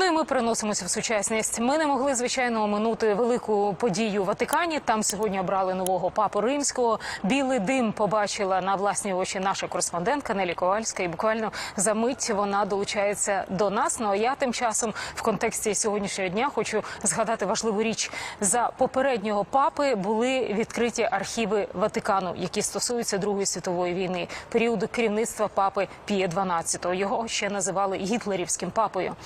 Ну і ми переносимося в сучасність. Ми не могли звичайно оминути велику подію в Ватикані. Там сьогодні обрали нового папу римського. Білий дим побачила на власні очі наша кореспондентка Нелі Ковальська. І буквально за мить вона долучається до нас. Ну а я тим часом в контексті сьогоднішнього дня хочу згадати важливу річ. За попереднього папи були відкриті архіви Ватикану, які стосуються Другої світової війни, періоду керівництва папи Пія XII. Його ще називали гітлерівським папою.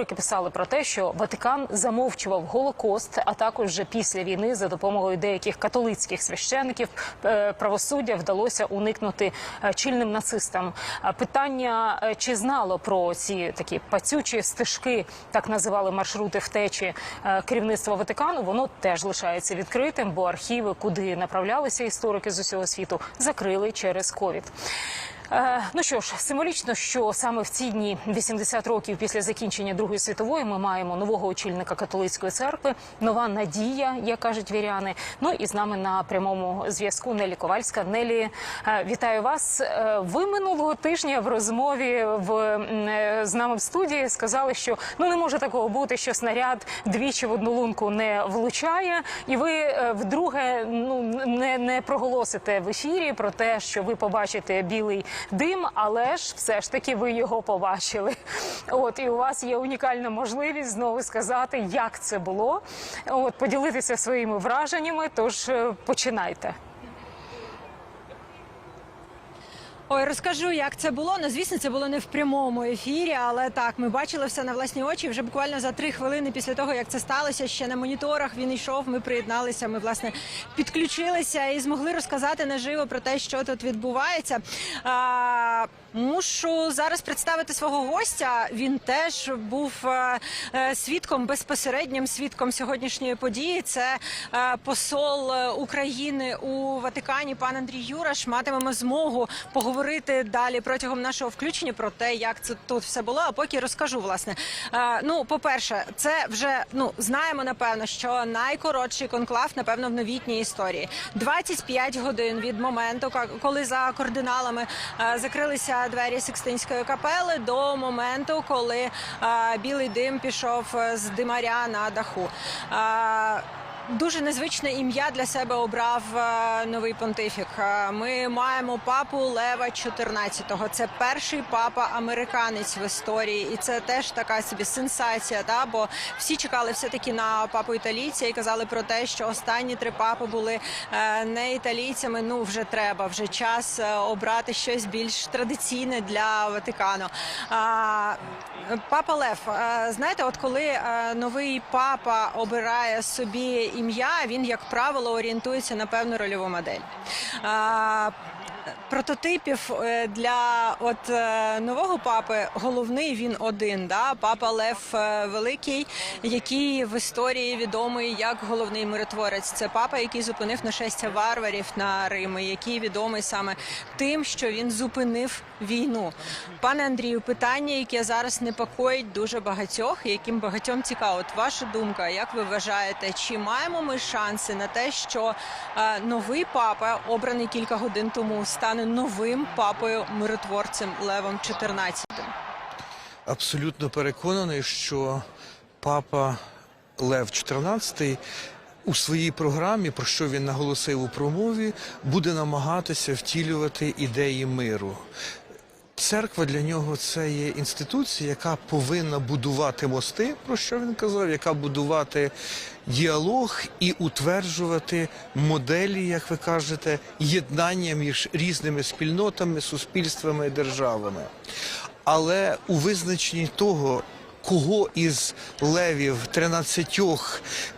Історики писали про те, що Ватикан замовчував Голокост, а також вже після війни за допомогою деяких католицьких священиків е, правосуддя вдалося уникнути е, чільним нацистам. Питання е, чи знало про ці такі пацючі стежки, так називали маршрути втечі керівництва Ватикану, воно теж лишається відкритим, бо архіви, куди направлялися історики з усього світу, закрили через ковід. Е, Ну що ж, символічно, що саме в ці дні, 80 років після закінчення Другої світової, ми маємо нового очільника католицької церкви, нова надія, як кажуть віряни. Ну і з нами на прямому зв'язку Нелі Ковальська. Нелі, е, вітаю вас. Е, Ви минулого тижня в розмові в з нами в студії сказали, що ну не може такого бути, що снаряд двічі в одну лунку не влучає, і ви вдруге ну не, не проголосите в ефірі про те, що ви побачите білий дим, але ж все ж таки ви його побачили. От і у вас є унікальна можливість знову сказати, як це було. От поділитися своїми враженнями. Тож е, починайте. Ой, розкажу, як це було. Ну, звісно, це було не в прямому ефірі, але так, ми бачили все на власні очі. Вже буквально за три хвилини після того, як це сталося, ще на моніторах він йшов. Ми приєдналися. Ми власне підключилися і змогли розказати наживо про те, що тут відбувається. А, мушу зараз представити свого гостя. Він теж був е, е, свідком безпосереднім свідком сьогоднішньої події. Це е, посол України у Ватикані, пан Андрій Юраш. Матимемо змогу поговорити далі протягом нашого включення про те, як це тут все було. А поки розкажу власне. Ну, по перше, це вже ну знаємо напевно, що найкоротший конклав, напевно, в новітній історії. 25 годин від моменту, коли за координалами е, двері Сикстинської капели, до моменту, коли білий дим пішов е, з димаря на даху. Дуже незвичне ім'я для себе обрав е, новий понтифік. Е, Ми маємо папу Лева XIV. Це перший папа американець в історії, і це теж така собі сенсація. Та бо всі чекали все таки на папу італійця і казали про те, що останні три папи були е, не італійцями. Ну вже треба, вже час обрати щось більш традиційне для Ватикану. Папа Лев, знаєте, от коли новий папа обирає собі ім'я, він, як правило, орієнтується на певну рольову модель. Прототипів е, для от е, нового папи головний він один. Да? Папа Лев е, Великий, який в історії відомий як головний миротворець. Це папа, який зупинив нашестя варварів на Рими, який відомий саме тим, що він зупинив війну. Пане Андрію, питання, яке зараз непокоїть дуже багатьох, яким багатьом цікаво. От ваша думка, як ви вважаєте, чи маємо ми шанси на те, що новий папа, обраний кілька годин тому, стане новим папою миротворцем Левом XIV? абсолютно переконаний, що папа Лев XIV у своїй програмі, про що він наголосив у промові, буде намагатися втілювати ідеї миру. Церква для нього це є інституція, яка повинна будувати мости, про що він казав, яка будувати діалог і утверджувати моделі, як ви кажете, єднання між різними спільнотами, суспільствами і державами. Але у визначенні того, кого із левів 13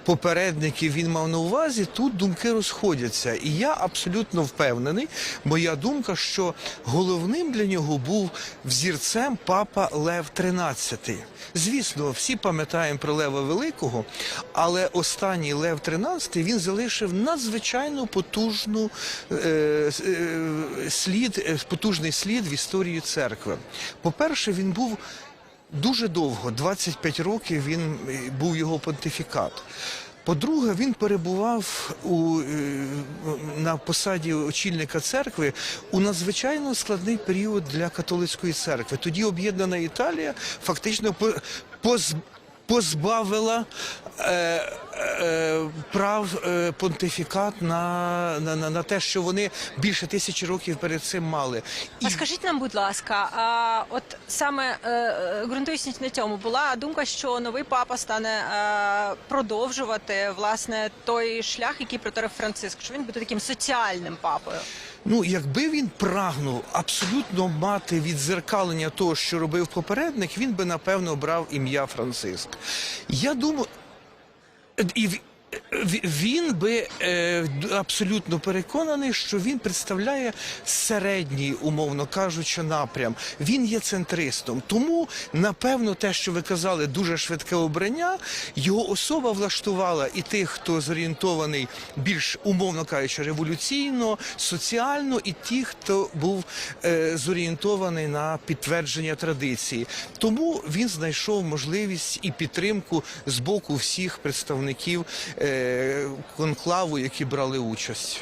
попередників він мав на увазі, тут думки розходяться. І я абсолютно впевнений. Моя думка, що головним для нього був взірцем папа Лев XIII. Звісно, всі пам'ятаємо про Лева Великого, але останній Лев XIII, він залишив надзвичайно потужну е, е, слід, е, потужний слід в історії церкви. По-перше, він був дуже довго, 25 років він е, був його понтифікат. По-друге, він перебував у, е, на посаді очільника церкви у надзвичайно складний період для католицької церкви. Тоді об'єднана Італія фактично по- поз- позбавила е, е, прав е, понтифікат на, на, на, на те, що вони більше тисячі років перед цим мали. І А скажіть нам, будь ласка, а от саме е, е, ґрунтуючись на цьому, була думка, що новий папа стане е, продовжувати власне той шлях, який проторив Франциск, що він буде таким соціальним папою. Ну, якби він прагнув абсолютно мати відзеркалення того, що робив попередник, він би напевно обрав ім'я Франциск. Я думаю, і він би е, абсолютно переконаний, що він представляє середній, умовно кажучи, напрям. Він є центристом. Тому, напевно, те, що ви казали, дуже швидке обрання, його особа влаштувала і тих, хто зорієнтований більш умовно кажучи, революційно, соціально, і ті, хто був е, зорієнтований на підтвердження традиції. Тому він знайшов можливість і підтримку з боку всіх представників е, конклаву, які брали участь.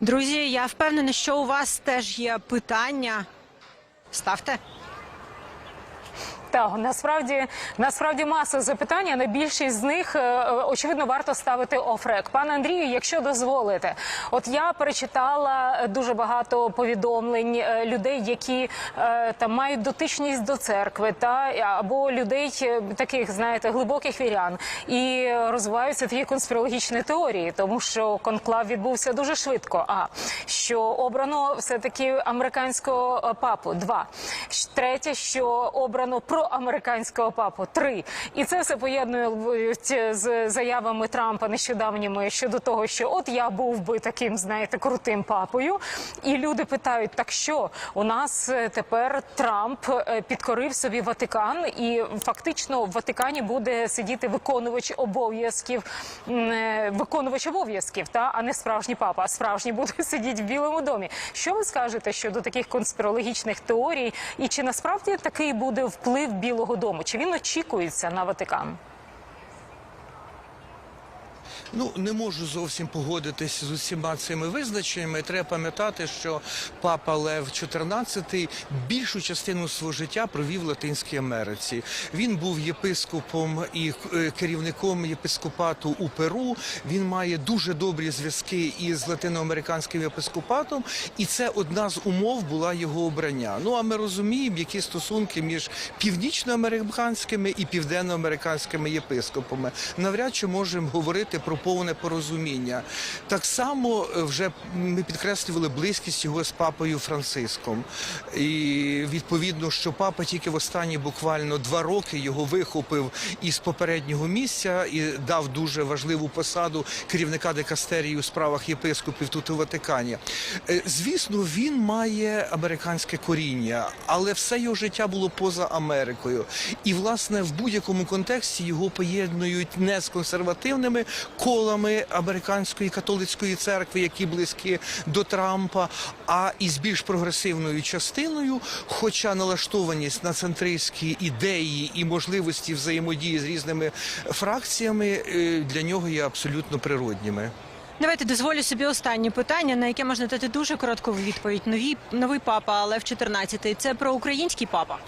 Друзі, я впевнена, що у вас теж є питання. Ставте. Так, насправді насправді маса запитань, на більшість з них е, е, очевидно варто ставити офрек. Пане Андрію, якщо дозволите, от я перечитала дуже багато повідомлень е, людей, які е, там мають дотичність до церкви, та або людей е, таких, знаєте, глибоких вірян, і розвиваються такі конспірологічні теорії, тому що конклав відбувся дуже швидко. А що обрано все таки американського е, папу. Два третє, що обрано проамериканського папу. Три і це все поєднують з заявами Трампа нещодавніми щодо того, що от я був би таким, знаєте, крутим папою. І люди питають: так що у нас е, тепер Трамп е, підкорив собі Ватикан, і фактично в Ватикані буде сидіти виконувач обов'язків, е, виконувач обов'язків, та а не справжній папа. А справжній буде сидіти в Білому домі. Що ви скажете щодо таких конспірологічних теорій? І чи насправді такий буде вплив Білого Дому? Чи він очікується на Ватикан? Ну не можу зовсім погодитись з усіма цими визначеннями. Треба пам'ятати, що папа Лев XIV більшу частину свого життя провів в Латинській Америці. Він був єпископом і е, керівником єпископату у Перу. Він має дуже добрі зв'язки із латиноамериканським єпископатом, і це одна з умов була його обрання. Ну а ми розуміємо, які стосунки між північноамериканськими і південноамериканськими єпископами. Навряд чи можемо говорити про повне порозуміння. Так само е, вже ми підкреслювали близькість його з папою Франциском. І відповідно, що папа тільки в останні буквально два роки його вихопив із попереднього місця і дав дуже важливу посаду керівника дикастерії у справах єпископів тут у Ватикані. Е, Звісно, він має американське коріння, але все його життя було поза Америкою. І власне в будь-якому контексті його поєднують не з консервативними колами американської католицької церкви, які близькі до Трампа, а із більш прогресивною частиною. Хоча налаштованість на центристські ідеї і можливості взаємодії з різними фракціями е, для нього є абсолютно природніми. Давайте дозволю собі останнє питання, на яке можна дати дуже коротку відповідь. Нові новий папа Лев 14 Це про український папа.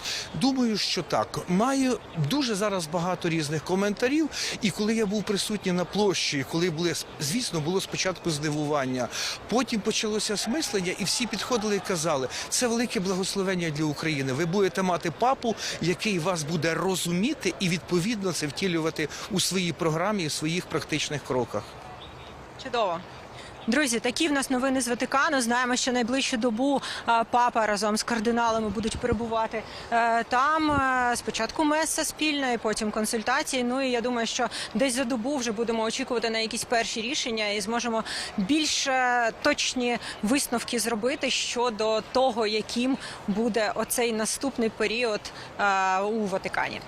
Думаю, що так. Маю дуже зараз багато різних коментарів. І коли я був присутній на площі, коли були звісно, було спочатку здивування, потім почалося осмислення, і всі підходили і казали, це велике благословення для України. Ви будете мати папу, який вас буде розуміти і відповідно це втілювати у своїй програмі і в своїх практичних кроках. Чудово. Друзі, такі в нас новини з Ватикану. Знаємо, що найближчу добу папа разом з кардиналами будуть перебувати е, там. Е, Спочатку меса спільна, і потім консультації. Ну і я думаю, що десь за добу вже будемо очікувати на якісь перші рішення і зможемо більш е, точні висновки зробити щодо того, яким буде оцей наступний період у Ватикані.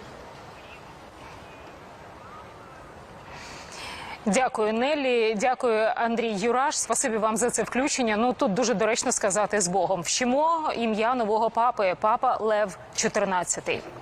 Дякую, Нелі. Дякую, Андрій Юраш. Спасибі вам за це включення. Ну тут дуже доречно сказати з Богом. Вчимо ім'я нового папи, папа Лев 14.